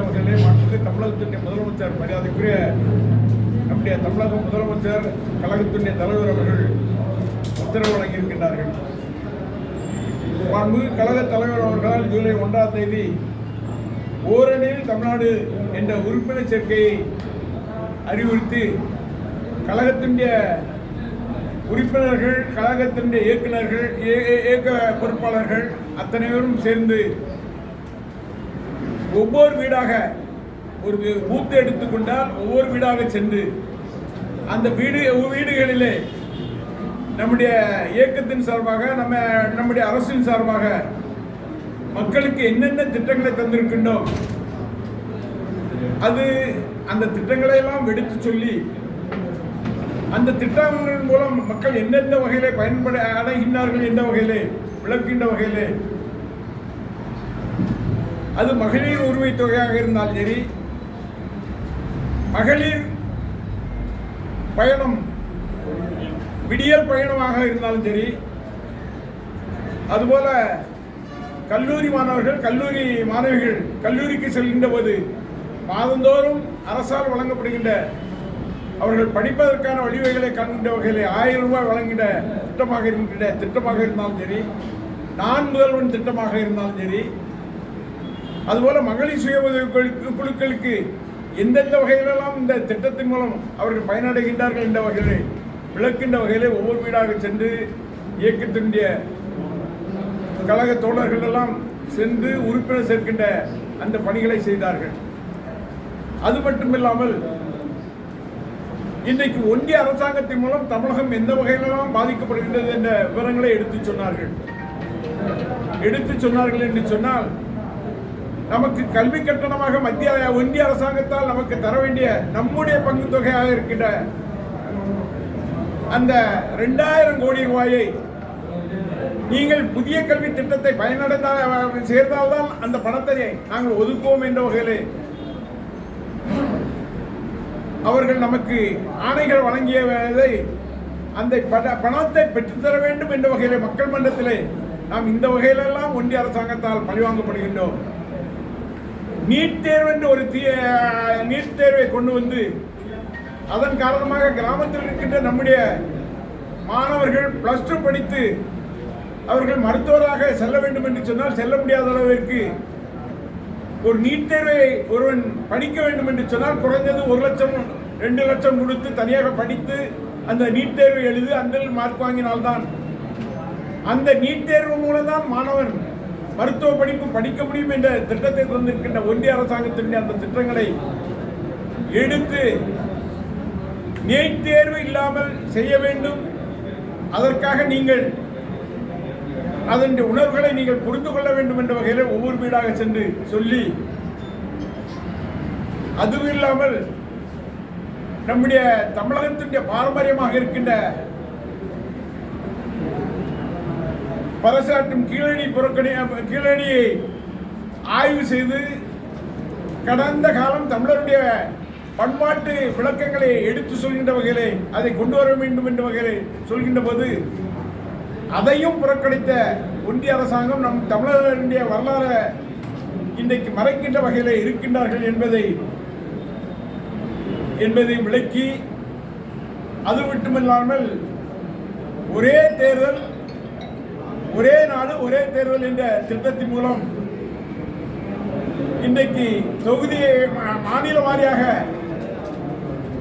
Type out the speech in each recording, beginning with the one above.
மாநில வகையிலே தமிழகத்தினுடைய முதலமைச்சர் மரியாதைக்குரிய நம்முடைய தமிழக முதலமைச்சர் கழகத்தினுடைய தலைவர் அவர்கள் உத்தரவு வழங்கியிருக்கின்றார்கள். மாண்பு கழக தலைவர் அவர்களால் ஜூலை ஒன்றாம் தேதி ஓரணியில் தமிழ்நாடு என்ற உறுப்பினர் சேர்க்கையை அறிவுறுத்தி கழகத்தினுடைய உறுப்பினர்கள் கழகத்தினுடைய இயக்குநர்கள் இயக்க பொறுப்பாளர்கள் அத்தனை பேரும் சேர்ந்து ஒவ்வொரு வீடாக ஒரு பூத்தை எடுத்துக்கொண்டால் ஒவ்வொரு வீடாக சென்று அந்த வீடு வீடுகளிலே நம்முடைய இயக்கத்தின் சார்பாக நம்ம நம்முடைய அரசின் சார்பாக மக்களுக்கு என்னென்ன திட்டங்களை தந்திருக்கின்றோம் அது அந்த திட்டங்களை எல்லாம் எடுத்து சொல்லி அந்த திட்டங்கள் மூலம் மக்கள் எந்தெந்த வகையிலே பயன்பட அடைகின்றார்கள் எந்த வகையிலே விளக்கின்ற வகையிலே அது மகளிர் உரிமை தொகையாக இருந்தாலும் சரி மகளிர் பயணம் விடியல் பயணமாக இருந்தாலும் சரி அதுபோல கல்லூரி மாணவர்கள் கல்லூரி மாணவிகள் கல்லூரிக்கு செல்கின்ற போது மாதந்தோறும் அரசால் வழங்கப்படுகின்ற அவர்கள் படிப்பதற்கான வழிவகைகளை காண்கின்ற வகையில் ஆயிரம் ரூபாய் வழங்கிட திட்டமாக இருக்கின்ற திட்டமாக இருந்தாலும் சரி நான் முதல்வன் திட்டமாக இருந்தாலும் சரி அதுபோல மகளிர் சுய உதவி குழு- குழுக்களுக்கு எந்தெந்த வகையிலெல்லாம் இந்த திட்டத்தின் மூலம் அவர்கள் பயனடைகின்றார்கள் என்ற வகையிலே விளக்கின்ற வகையிலே ஒவ்வொரு வீடாக சென்று இயக்கத்தினுடைய கழக தோழர்கள் எல்லாம் சென்று உறுப்பினர் சேர்க்கின்ற அந்த பணிகளை செய்தார்கள். அது மட்டுமில்லாமல் இன்றைக்கு ஒன்றிய அரசாங்கத்தின் மூலம் தமிழகம் எந்த வகையிலெல்லாம் பாதிக்கப்படுகின்றது என்ற விவரங்களை எடுத்துச் சொன்னார்கள். எடுத்துச் சொன்னார்கள் என்று சொன்னால் நமக்கு கல்வி கட்டணமாக மத்திய ஒன்றிய அரசாங்கத்தால் நமக்கு தர வேண்டிய நம்முடைய பங்கு தொகையாக இருக்கின்ற அந்த ரெண்டாயிரம் கோடி ரூபாயை நீங்கள் புதிய கல்வி திட்டத்தை பயனடைந்தால் சேர்ந்தால்தான் அந்த பணத்தை நாங்கள் ஒதுக்குவோம் என்ற வகையிலே அவர்கள் நமக்கு ஆணைகள் வழங்கியதை அந்த பணத்தை பெற்றுத்தர வேண்டும் என்ற வகையிலே மக்கள் மன்றத்திலே நாம் இந்த வகையிலெல்லாம் ஒன்றிய அரசாங்கத்தால் பழிவாங்கப்படுகின்றோம். நீட் தேர்வு என்று ஒரு தீ நீட் தேர்வை கொண்டு வந்து அதன் காரணமாக கிராமத்தில் இருக்கின்ற நம்முடைய மாணவர்கள் பிளஸ் டூ படித்து அவர்கள் மருத்துவராக செல்ல வேண்டும் என்று சொன்னால் செல்ல முடியாத அளவிற்கு ஒரு நீட் தேர்வை ஒருவன் படிக்க வேண்டும் என்று சொன்னால் குறைந்தது ஒரு லட்சம் ரெண்டு லட்சம் கொடுத்து தனியாக படித்து அந்த நீட் தேர்வை எழுதி அந்த மார்க் வாங்கினால்தான் அந்த நீட் தேர்வு மூலம் தான் மாணவன் மருத்துவ படிப்பு படிக்க முடியும் என்ற திட்டத்தை தந்திருக்கின்ற ஒன்றிய அரசாங்கத்தினுடைய அந்த திட்டங்களை எடுத்து நீட் தேர்வு இல்லாமல் செய்ய வேண்டும். அதற்காக நீங்கள் அதன் உணர்வுகளை நீங்கள் புரிந்து கொள்ள வேண்டும் என்ற வகையில் ஒவ்வொரு வீடாக சென்று சொல்லி அதுவும் இல்லாமல் நம்முடைய தமிழகத்தினுடைய பாரம்பரியமாக இருக்கின்ற பறைசாற்றும் கீழடி புறக்கணி கீழடியை ஆய்வு செய்து கடந்த காலம் தமிழருடைய பண்பாட்டு விளக்கங்களை எடுத்து சொல்கின்ற வகையிலே அதை கொண்டு வர வேண்டும் என்ற வகையிலே சொல்கின்ற போது அதையும் புறக்கணித்த ஒன்றிய அரசாங்கம் நம் தமிழர்களுடைய வரலாறு இன்றைக்கு மறைக்கின்ற வகையிலே இருக்கின்றார்கள் என்பதை என்பதை விளக்கி அது மட்டுமில்லாமல் ஒரே தேர்தல் ஒரே நாடு ஒரே தேர்தல் என்ற திட்டத்தின் மூலம் இன்றைக்கு தொகுதியை மாநில வாரியாக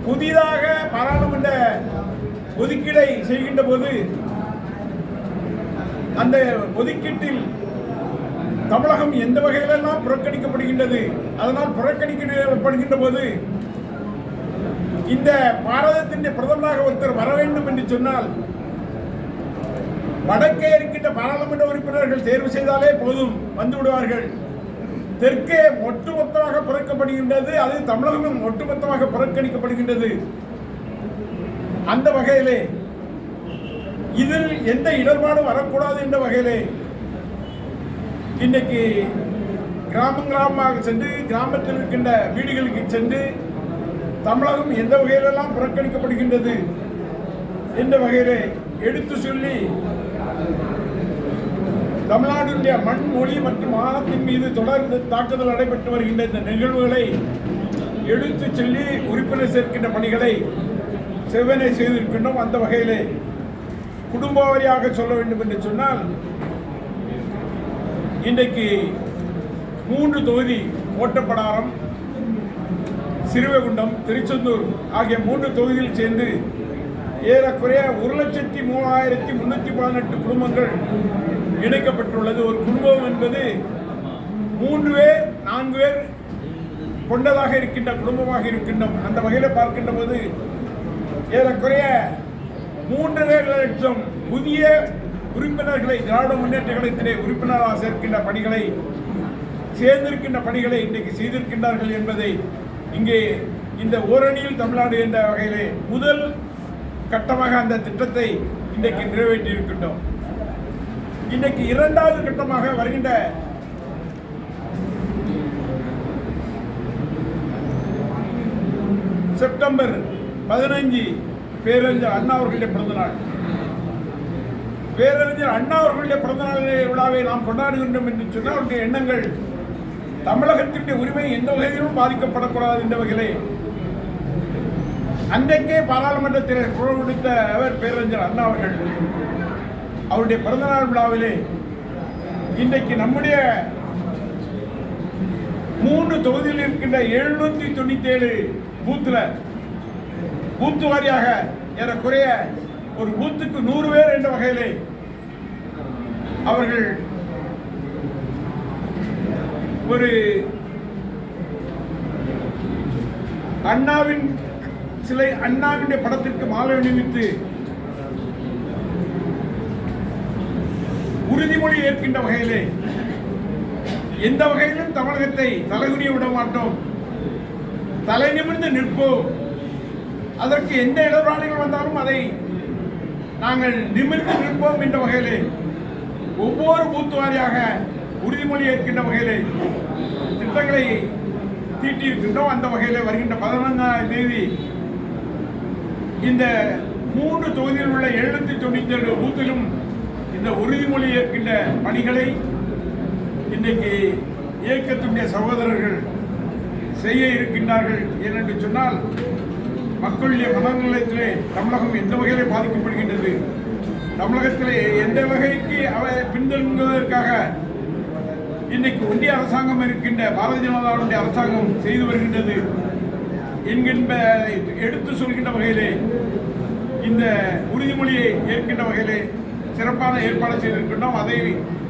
புதிதாக பாராளுமன்ற ஒதுக்கீடை செய்கின்ற போது அந்த ஒதுக்கீட்டில் தமிழகம் எந்த வகையிலெல்லாம் புறக்கணிக்கப்படுகின்றது அதனால் புறக்கணிக்கப்படுகின்ற போது இந்த பாரதத்தின் பிரதமராக ஒருத்தர் வர வேண்டும் என்று சொன்னால் வடக்கே இருக்கின்ற பாராளுமன்ற உறுப்பினர்கள் தேர்வு செய்தாலே போதும் வந்து விடுவார்கள் தெற்கே ஒட்டுமொத்தமாக புறக்கப்படுகின்றது அது தமிழகமும் ஒட்டுமொத்தமாக புறக்கணிக்கப்படுகின்றது. அந்த வகையிலே இதில் எந்த இடர்பாடும் வரக்கூடாது என்ற வகையிலே இன்றைக்கு கிராமம் கிராமமாக சென்று கிராமத்தில் இருக்கின்ற வீடுகளுக்கு சென்று தமிழகம் எந்த வகையிலெல்லாம் புறக்கணிக்கப்படுகின்றது என்ற வகையிலே எடுத்து சொல்லி தமிழ்நாட்டினுடைய மண் மொழி மற்றும் மானத்தின் மீது தொடர்ந்து தாக்குதல் நடைபெற்று வருகின்ற இந்த நிகழ்வுகளை எடுத்துச் சொல்லி உறுப்பினர் சேர்க்கின்ற பணிகளை செவ்வனை செய்திருக்கின்றோம். அந்த வகையிலே குடும்ப வாரியாக சொல்ல வேண்டும் என்று சொன்னால் இன்றைக்கு மூன்று தொகுதி ஓட்டப்படாரம் சிறுவைகுண்டம் திருச்செந்தூர் ஆகிய மூன்று தொகுதியில் சேர்ந்து ஏறக்குறைய ஒரு லட்சத்தி மூவாயிரத்தி முன்னூற்றி பதினெட்டு குடும்பங்கள் இணைக்கப்பட்டுள்ளது. ஒரு குடும்பம் என்பது மூன்று பேர் நான்கு பேர் கொண்டதாக இருக்கின்ற குடும்பமாக இருக்கின்றோம். அந்த வகையில் பார்க்கின்ற போது ஏறக்குறைய மூன்றரை லட்சம் புதிய உறுப்பினர்களை திராவிட முன்னேற்ற கழகத்திலே உறுப்பினராக சேர்க்கின்ற பணிகளை சேர்ந்திருக்கின்ற பணிகளை இன்றைக்கு செய்திருக்கின்றார்கள் என்பதை இங்கே இந்த ஓரணியில் தமிழ்நாடு என்ற வகையிலே முதல் கட்டமாக அந்த திட்டத்தை இன்றைக்கு நிறைவேற்றி இருக்கின்றோம் இன்றைக்கு இரண்டாவது கட்டமாக வருகின்ற செப்டம்பர் பதினைஞ்சு பேரறிஞர் அண்ணா அவர்களுடைய பிறந்தநாள் பேரறிஞர் அண்ணா அவர்களுடைய பிறந்தநாள் விழாவை நாம் கொண்டாடுகின்றோம் என்று சொன்னால் அவருடைய எண்ணங்கள் தமிழகத்தினுடைய உரிமை எந்த வகையிலும் பாதிக்கப்படக்கூடாது என்ற வகையிலே அன்றைக்கே பாராளுமன்றத்தில் குரல் கொடுத்த அவர் பேரறிஞர் அண்ணா அவர்கள். அவருடைய பிறந்தநாள் விழாவிலே இன்றைக்கு நம்முடைய மூன்று தொகுதியில் இருக்கின்ற எழுநூத்தி தொண்ணூத்தி ஏழு பூத்துல பூத்து வாரியாக ஏறக்குறைய ஒரு பூத்துக்கு நூறு பேர் என்ற வகையிலே அவர்கள் ஒரு அண்ணாவின் சிலை அண்ணாவினுடைய படத்திற்கு மாலை அணிவித்து உறுதிமொழி ஏற்கின்ற வகையிலே எந்த வகையிலும் தமிழகத்தை தலைகுனிய விட மாட்டோம். தலை நிமிர்ந்து நிற்போம். அதற்கு எந்த இடர்பாடுகள் வந்தாலும் அதை நாங்கள் நிமிர்ந்து நிற்போம் என்ற வகையிலே ஒவ்வொரு பூத்து வாரியாக உறுதிமொழி ஏற்கின்ற வகையிலே திட்டங்களை தீட்டியிருக்கின்றோம். அந்த வகையிலே வருகின்ற பதினொன்றாம் தேதி இந்த மூன்று தொகுதியில் உள்ள எழுநூத்தி தொண்ணூத்தி ஏழு பூத்திலும் இந்த உறுதிமொழி ஏற்கின்ற பணிகளை இன்றைக்கு இயக்கத்துடைய சகோதரர்கள் செய்ய இருக்கின்றார்கள். ஏனென்று சொன்னால் மக்களுடைய மனநிலையத்திலே தமிழகம் எந்த வகையிலே பாதிக்கப்படுகின்றது? தமிழகத்திலே எந்த வகைக்கு அவை பின்தங்குவதற்காக இன்னைக்கு ஒன்றிய அரசாங்கம் இருக்கின்ற பாரதிய ஜனதாவுடைய அரசாங்கம் செய்து வருகின்றது? என்கின்ற எடுத்து சொல்கின்ற வகையிலே இந்த உறுதிமொழியை ஏற்கின்ற வகையிலே சிறப்பான ஏற்பாடு செய்திருக்கின்றோம். அதை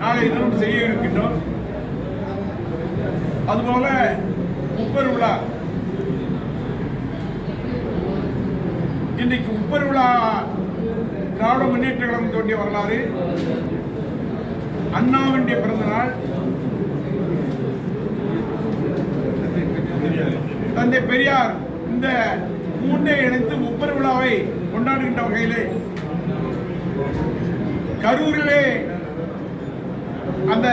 நாளை தினம் செய்ய இருக்கின்றோம். அதுபோல முப்பெரு விழா இன்றைக்கு முப்பெரு விழா திராவிட முன்னேற்ற கழகம் தோன்றிய வரலாறு. அண்ணாவுடைய பிறந்த நாள். தந்தை பெரியார் இந்த மூன்றை இணைத்து முப்பெரு விழாவை கொண்டாடுகின்ற வகையிலே கரூரிலே அந்த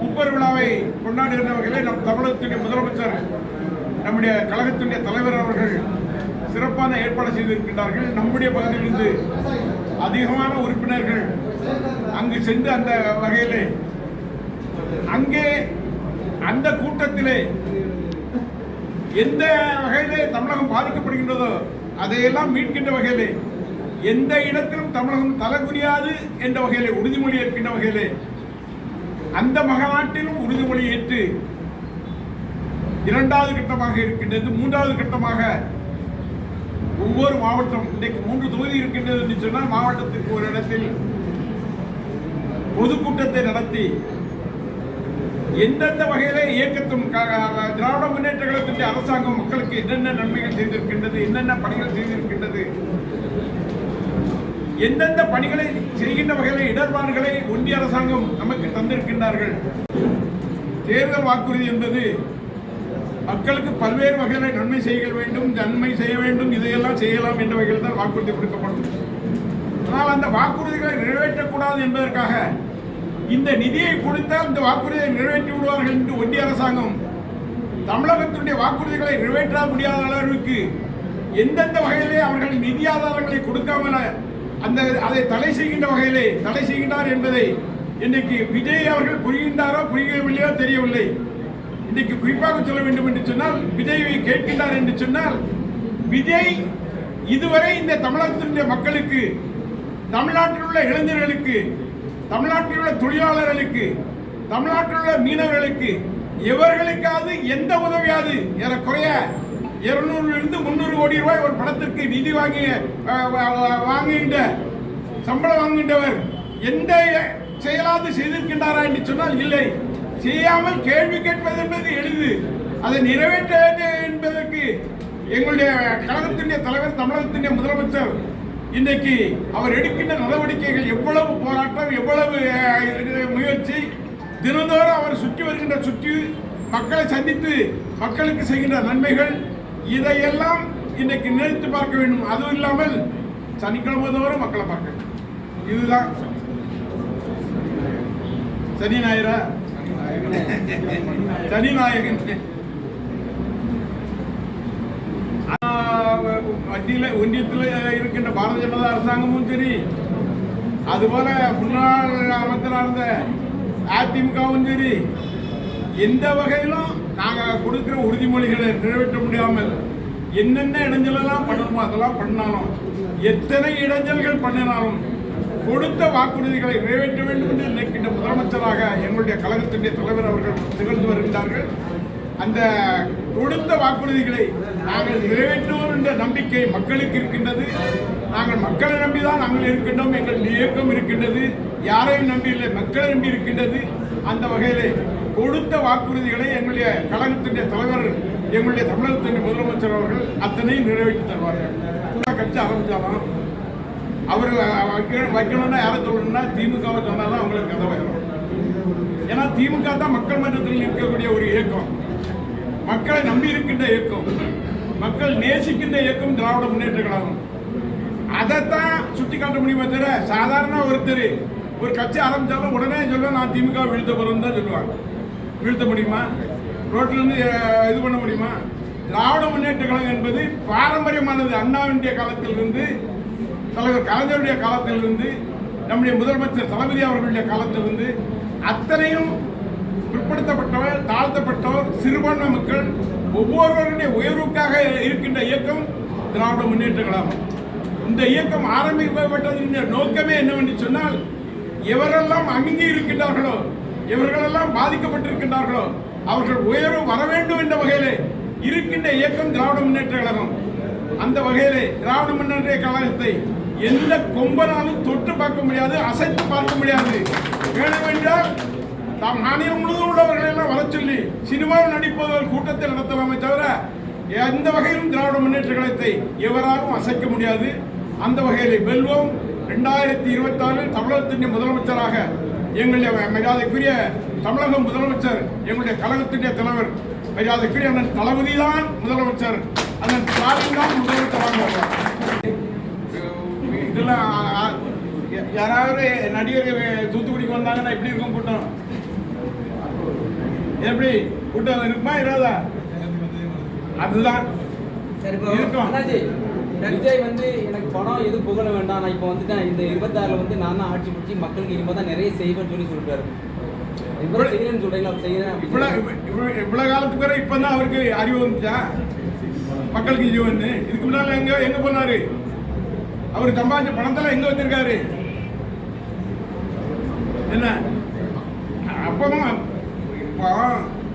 முப்பெரு விழாவை கொண்டாடுகின்ற வகையிலே நம் தமிழகத்துடைய முதலமைச்சர் நம்முடைய கழகத்துடைய தலைவர் அவர்கள் சிறப்பான ஏற்பாடு செய்திருக்கின்றார்கள். நம்முடைய பகுதியிலிருந்து அதிகமான உறுப்பினர்கள் அங்கு சென்று அந்த வகையிலே அங்கே அந்த கூட்டத்திலே எந்த வகையிலே தமிழகம் பாதிக்கப்படுகின்றதோ அதையெல்லாம் மீட்கின்ற வகையிலே எந்த இடத்திலும் தமிழகம் தலைகுனியாது என்ற வகையிலே உறுதிமொழி ஏற்கின்ற வகையிலே அந்த மகநாட்டிலும் உறுதிமொழி ஏற்று இரண்டாவது கட்டமாக இருக்கின்றது மூன்றாவது கட்டமாக ஒவ்வொரு மாவட்டம் இன்றைக்கு மூன்று தொகுதி இருக்கின்றது என்று சொன்னால் மாவட்டத்திற்கு ஒரு இடத்தில் பொதுக்கூட்டத்தை நடத்தி எந்தெந்த வகையில இயக்கத்தும் திராவிட முன்னேற்ற கழகத்தினுடைய அரசாங்கம் மக்களுக்கு என்னென்ன நன்மைகள் செய்திருக்கின்றது என்னென்ன பணிகள் செய்திருக்கின்றது எந்தெந்த பணிகளை செய்கின்ற வகையில் இடர்பாடுகளை ஒன்றிய அரசாங்கம் நமக்கு தந்திருக்கின்றார்கள். தேர்தல் வாக்குறுதி என்பது மக்களுக்கு பல்வேறு வகையில நன்மை செய்ய வேண்டும் நன்மை செய்ய வேண்டும் இதையெல்லாம் செய்யலாம் என்ற வகையில் தான் வாக்குறுதி கொடுக்கப்படும். ஆனால் அந்த வாக்குறுதிகளை நிறைவேற்றக்கூடாது என்பதற்காக இந்த நிதியை கொடுத்தால் இந்த வாக்குறுதியை நிறைவேற்றி விடுவார்கள் என்று ஒன்றிய அரசாங்கம். தமிழகத்தினுடைய வாக்குறுதிகளை நிறைவேற்ற முடியாத அளவிற்கு எந்தெந்த வகையிலே அவர்கள் நிதி ஆதாரங்களை கொடுக்காமல் அந்த அதை தடை செய்கின்ற வகையிலே தடை செய்கின்றார் என்பதை இன்னைக்கு விஜய் அவர்கள் புரிகின்றாரோ புரியவில்லையோ தெரியவில்லை. இன்னைக்கு குறிப்பாக சொல்ல வேண்டும் என்று சொன்னால் விஜயை கேட்கின்றார் என்று சொன்னால் விஜய் இதுவரை இந்த தமிழகத்தினுடைய மக்களுக்கு தமிழ்நாட்டில் உள்ள இளைஞர்களுக்கு தமிழ்நாட்டில் உள்ள தொழிலாளர்களுக்கு தமிழ்நாட்டில் உள்ள மீனவர்களுக்கு இவர்களுக்காவது எந்த உதவியாவது ஏறக்குறைய இருநூறுலிருந்து முந்நூறு கோடி ரூபாய் ஒரு படத்திற்கு நிதி வாங்கிய வாங்குகின்ற சம்பளம் வாங்குகின்றவர் எந்த செயலாவது செய்திருக்கின்றாரா என்று சொன்னால் இல்லை. செய்யாமல் கேள்வி கேட்பது என்பது எளிது. அதை நிறைவேற்ற என்பதற்கு எங்களுடைய கழகத்தினுடைய தலைவர் தமிழகத்தினுடைய முதலமைச்சர் இன்றைக்கு அவர் எடுக்கின்ற நடவடிக்கைகள் எவ்வளவு போராட்டம் எவ்வளவு முயற்சி தினந்தோறும் அவர் சுற்றி வருகின்ற சுற்றி மக்களை சந்தித்து மக்களுக்கு செய்கின்ற நன்மைகள் இதையெல்லாம் இன்றைக்கு நினைத்து பார்க்க வேண்டும். அதுவும் இல்லாமல் சனிக்கிழமை தோறும் மக்களை பார்க்க இதுதான். சனி ஞாயிறா? சனி நாயகன் மத்தியில் ஒன்றியத்தில் இருக்கின்ற பாரதிய ஜனதா அரசாங்கமும் சரி அதுபோல முன்னாள் அமைச்சராக இருந்த அதிமுகவும் சரி எந்த வகையிலும் நாங்கள் கொடுக்குற உறுதிமொழிகளை நிறைவேற்ற முடியாமல் என்னென்ன இடைஞ்சலெல்லாம் பண்ணணுமோ அதெல்லாம் பண்ணாலும் எத்தனை இடைஞ்சல்கள் பண்ணினாலும் கொடுத்த வாக்குறுதிகளை நிறைவேற்ற வேண்டும் என்று நினைக்கின்ற முதலமைச்சராக எங்களுடைய கழகத்தினுடைய தலைவர் அவர்கள் திகழ்ந்து வருகின்றார்கள். அந்த கொடுத்த வாக்குறுதிகளை நாங்கள் நிறைவேற்றுவோம் என்ற நம்பிக்கை மக்களுக்கு இருக்கின்றது. நாங்கள் மக்களை நம்பிதான் நாங்கள் இருக்கின்றோம் எங்கள் இயக்கம் இருக்கின்றது. யாரையும் நம்பி இல்லை மக்களை நம்பி இருக்கின்றது. அந்த வகையிலே கொடுத்த வாக்குறுதிகளை எங்களுடைய கழகத்தினுடைய தலைவர் எங்களுடைய தமிழகத்தினுடைய முதலமைச்சர் அவர்கள் அத்தனையும் நிறைவேற்றி தருவார்கள். கட்சி ஆரம்பித்தாலும் அவர் வைக்கணும்னா யாரை சொல்லணும்னா திமுகவை சொன்னாதான் அவங்களுக்கு கதை வரும். ஏன்னா திமுக தான் மக்கள் மன்றத்தில் இருக்கக்கூடிய ஒரு இயக்கம். மக்களை நம்பி இருக்கின்ற இயக்கம் மக்கள் நேசிக்கின்ற இயக்கம் திராவிட முன்னேற்ற கழகம். அதைத்தான் சுட்டி காட்ட முடியுமே தவிர சாதாரண ஒருத்தர் ஒரு கட்சி ஆரம்பிச்சாலும் உடனே சொல்ல நான் திமுக வீழ்த்த போறேன்னு தான் சொல்லுவாங்க. வீழ்த்த முடியுமா? ரோட்டிலேருந்து இது பண்ண முடியுமா? திராவிட முன்னேற்ற கழகம் என்பது பாரம்பரியமானது. அண்ணாவினுடைய காலத்திலிருந்து தலைவர் கலைஞருடைய காலத்திலிருந்து நம்முடைய முதலமைச்சர் தளபதி அவர்களுடைய காலத்திலிருந்து அத்தனையும் பிற்படுத்தப்பட்டவர் தாழ்த்தப்பட்டவர் சிறுபான்மை மக்கள் ஒவ்வொருவருடைய உயர்வுக்காக இருக்கின்ற இயக்கம் திராவிட முன்னேற்ற கழகம் இந்த இயக்கம் ஆரம்பிக்கப்பட்டதின் நோக்கமே என்னவென்று சொன்னால் எவரெல்லாம் அமுங்கி இருக்கின்றார்களோ இவர்களெல்லாம் பாதிக்கப்பட்டிருக்கின்றார்களோ அவர்கள் உயர்வு வர வேண்டும் என்ற வகையிலே இருக்கின்ற இயக்கம் திராவிட முன்னேற்ற கழகம் அந்த வகையிலே திராவிட முன்னேற்ற கழகத்தை எந்த கொம்பனாலும் தொட்டு பார்க்க முடியாது அசைத்து பார்க்க முடியாது. வேணும் என்றால் தாம் மாநிலம் முழுவதும் உள்ளவர்களை எல்லாம் வர சொல்லி சினிமாவில் நடிப்பவர்கள் கூட்டத்தை நடத்தலாமே தவிர எந்த வகையிலும் திராவிட முன்னேற்ற கழகத்தை எவராலும் அசைக்க முடியாது. அந்த வகையிலே வெல்வோம். ரெண்டாயிரத்தி இருபத்தி ஆறில் தமிழகத்தின் முதலமைச்சராக எங்களுடைய மரியாதைக்குரிய தமிழக முதலமைச்சர் எங்களுடைய கழகத்தினுடைய தலைவர் மரியாதைக்குரிய அண்ணன் தளபதி தான் முதலமைச்சர். அண்ணன் ஸ்டாலின் தான் முதலமைச்சராக இதெல்லாம் யாராவது நடிகர் தூத்துக்குடிக்கு வந்தாங்கன்னா எப்படி இருக்கும் கூட்டம்? எப்படி? கூட்டம் இருக்குமா இராதா? அதுதான். இப்போ விஜய் வந்து எனக்கு பணம் எதுவும் புகழ வேண்டாம். நான் இப்போ வந்துட்டேன். இந்த இருபத்தாறுல வந்து நான் தான் ஆட்சி பிடிச்சி மக்களுக்கு இனிமே தான் நிறைய செய்வேன்னு சொல்லி சொல்லிட்டாரு இப்போ செய்யறேன்னு சொல்றீங்களா? செய்யறேன் அப்படி இவ்வளவு இவ்வளவு- காலத்துக்கு பிறகு இப்பதான் அவருக்கு அறிவு வந்துச்சா? மக்களுக்கு வந்து இதுக்கு முன்னால எங்க எங்க போனாரு? அவர் சம்பாதிச்ச பணத்தெல்லாம் எங்க வச்சிருக்காரு? என்ன? அப்பவும் இப்போ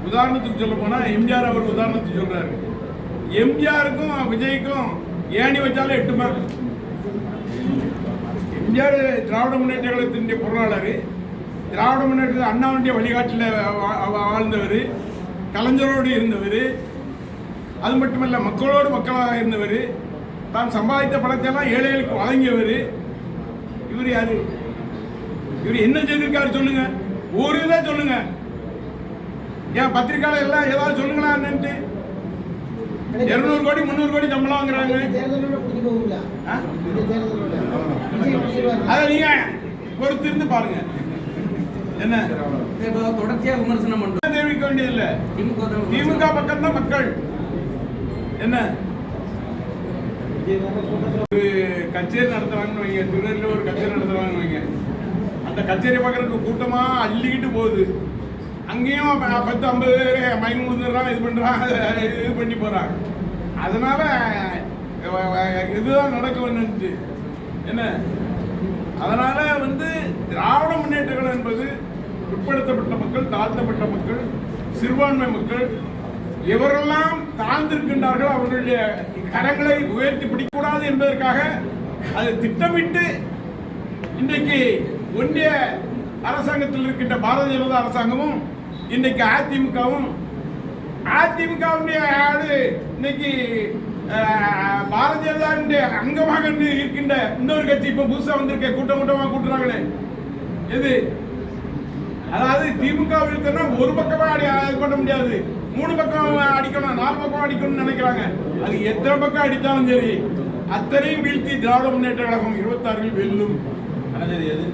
உதாரணத்துக்கு சொல்ல போனால் எம்ஜிஆர் அவர் உதாரணத்துக்கு சொல்கிறாரு எம்ஜிஆருக்கும் விஜய்க்கும் ஏணி வச்சாலும் எட்டுமா எம்ஜிஆர் திராவிட முன்னேற்ற கழகத்தினுடைய பொருளாளர். திராவிட முன்னேற்ற அண்ணாவுடைய வழிகாட்டில் வாழ்ந்தவர். கலைஞரோடு இருந்தவர். அது மட்டுமல்ல மக்களோடு மக்களாக இருந்தவர். தான் சம்பாதித்த பணத்தெல்லாம் ஏழைகளுக்கு வழங்கியவர். இவர் யார்? இவர் என்ன செய்திருக்காரு சொல்லுங்க. ஒரு இதாக சொல்லுங்கள் ஏன் பத்திரிக்கையாளர் எல்லாம் ஏதாவது சொல்லுங்களா என்னன்ட்டு? இருநூறு கோடி முந்நூறு கோடி சம்பளம் வாங்குறாங்க. அதை நீங்க பொறுத்து இருந்து பாருங்க. என்ன? இப்போ தொடர்ச்சியா விமர்சனம் பண்றோம். தெரிவிக்க வேண்டியதில்லை? திமுக பக்கம் தான் மக்கள். என்ன? ஒரு கச்சேரி நடத்துறாங்கன்னு வைங்க திருநெல்வேலியில் ஒரு கச்சேரி நடத்துறாங்கன்னு வைங்க. அந்த கச்சேரி பார்க்கறதுக்கு கூட்டமா அள்ளிக்கிட்டு போகுது. அங்கேயும் பத்து ஐம்பது பேர் மயங்க முடிஞ்சிடறான் இது பண்ணுறான் இது பண்ணி போகிறாங்க அதனால இதுதான் நடக்க வேணும்னு என்ன? அதனால் வந்து திராவிட முன்னேற்றங்கள் என்பது பிற்படுத்தப்பட்ட மக்கள் தாழ்த்தப்பட்ட மக்கள் சிறுபான்மை மக்கள் எவரெல்லாம் தாழ்ந்திருக்கின்றார்கள் அவர்களுடைய கரங்களை உயர்த்தி பிடிக்கக்கூடாது என்பதற்காக அதை திட்டமிட்டு இன்றைக்கு ஒன்றிய அரசாங்கத்தில் இருக்கின்ற பாரதிய ஜனதா அரசாங்கமும் இன்றைக்கு அதிமுகவும் அதிமுகவுடைய ஆடு இன்னைக்கு பாரதிய ஜனதாவுடைய அங்கமாக இருக்கின்ற இன்னொரு கட்சி இப்ப புதுசா வந்திருக்க கூட்டம் கூட்டமா கூட்டுறாங்களே. எது? அதாவது திமுக இருக்குன்னா ஒரு பக்கமா அடி பண்ண முடியாது. மூணு பக்கம் அடிக்கணும் நாலு பக்கம் அடிக்கணும்னு நினைக்கிறாங்க. அது எத்தனை பக்கம் அடித்தாலும் சரி. அத்தனையும் வீழ்த்தி திராவிட முன்னேற்ற கழகம் இருபத்தாறில் வெல்லும். அண்ணா, இது எது?